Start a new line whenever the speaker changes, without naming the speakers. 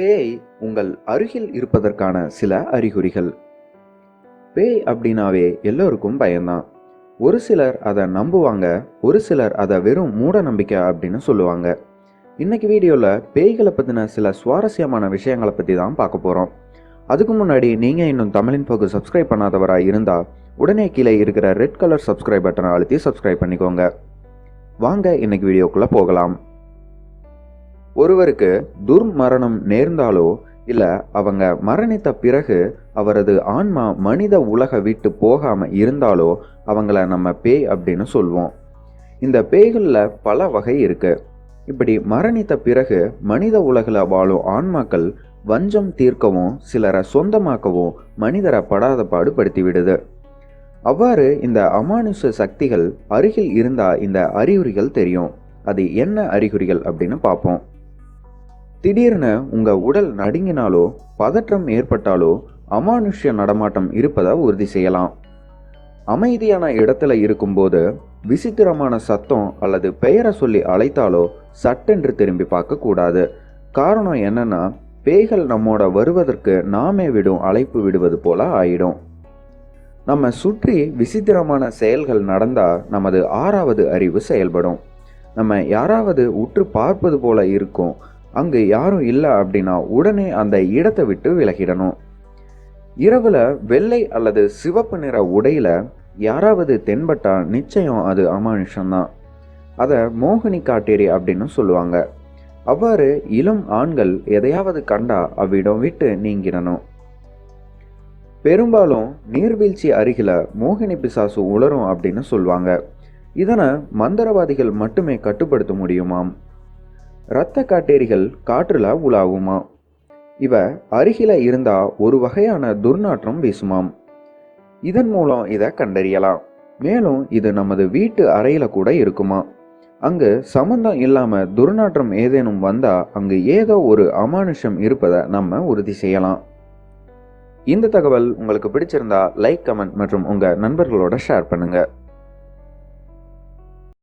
பேய் உங்கள் அருகில் இருப்பதற்கான சில அறிகுறிகள். பேய் அப்படின்னாவே எல்லோருக்கும் பயம்தான். ஒரு சிலர் அதை நம்புவாங்க ஒரு சிலர் அதை வெறும் மூட நம்பிக்கை அப்படின்னு சொல்லுவாங்க. இன்னைக்கு வீடியோவில் பேய்களை பற்றின சில சுவாரஸ்யமான விஷயங்களை பற்றி தான் பார்க்க போகிறோம் அதுக்கு முன்னாடி நீங்கள் இன்னும் தமிழின் போக்கு சப்ஸ்கிரைப் பண்ணாதவராக இருந்தால் உடனே கீழே இருக்கிற ரெட் கலர் சப்ஸ்கிரைப் பட்டனை அழுத்தி சப்ஸ்கிரைப் பண்ணிக்கோங்க. வாங்க இன்னைக்கு வீடியோக்குள்ளே போகலாம். ஒருவருக்கு துர்மரணம் நேர்ந்தாலோ இல்லை அவங்க மரணித்த பிறகு அவரது ஆன்மா மனித உலக விட்டு போகாம இருந்தாலோ அவங்கள நம்ம பேய் அப்படின்னு சொல்லுவோம் இந்த பேய்களில் பல வகை இருக்கு. இப்படி மரணித்த பிறகு மனித உலகில் வாழும் ஆன்மாக்கள் வஞ்சம் தீர்க்கவும் சிலரை சொந்தமாக்கவும் மனிதரை படாத பாடுபடுத்தி விடுது. அவ்வாறு இந்த அமானுஷ சக்திகள் அருகில் இருந்தா இந்த அறிகுறிகள் தெரியும். அது என்ன அறிகுறிகள் அப்படின்னு பார்ப்போம். திடீர்னு உங்கள் உடல் நடுங்கினாலோ பதற்றம் ஏற்பட்டாலோ அமானுஷ்ய நடமாட்டம் இருப்பதை உறுதி செய்யலாம். அமைதியான இடத்துல இருக்கும்போது விசித்திரமான சத்தம் அல்லது பெயரை சொல்லி அழைத்தாலோ சட்டென்று திரும்பி பார்க்கக்கூடாது காரணம் என்னன்னா பேய்கள் நம்மோட வருவதற்கு நாமே விடும் அழைப்பு விடுவது போல ஆயிடும். நம்ம சுற்றி விசித்திரமான செயல்கள் நடந்தால் நமது ஆறாவது அறிவு செயல்படும். நம்ம யாராவது உற்று பார்ப்பது போல இருக்கும். அங்கு யாரும் இல்லை அப்படின்னா உடனே அந்த இடத்தை விட்டு விலகிடணும். இரவில் வெள்ளை அல்லது சிவப்பு நிற உடையில் யாராவது தென்பட்டா நிச்சயம் அது அமானுஷம்தான். அதை மோகினி காட்டேரி அப்படின்னு சொல்லுவாங்க. அவ்வாறு இளம் ஆண்கள் எதையாவது கண்டா அவ்விடம் விட்டு நீங்கிடணும். பெரும்பாலும் நீர்வீழ்ச்சி அருகில மோகினி பிசாசு உளரும் அப்படின்னு சொல்லுவாங்க. இதனை மந்திரவாதிகள் மட்டுமே கட்டுப்படுத்த முடியுமாம்? இரத்த காட்டேரிகள் காற்றுல உலாவுமா? இவ அருகில இருந்தா ஒரு வகையான துர்நாற்றம் வீசுமாம். இதன் மூலம் இதை கண்டறியலாம். மேலும் இது நமது வீட்டு அறையில கூட இருக்குமா? அங்கு சம்பந்தம் இல்லாம துர்நாற்றம் ஏதேனும் வந்தா அங்கு ஏதோ ஒரு அமானுஷம் இருப்பதை நம்ம உறுதி செய்யலாம். இந்த தகவல் உங்களுக்கு பிடிச்சிருந்தா லைக் கமெண்ட் மற்றும் உங்க நண்பர்களோட ஷேர் பண்ணுங்க.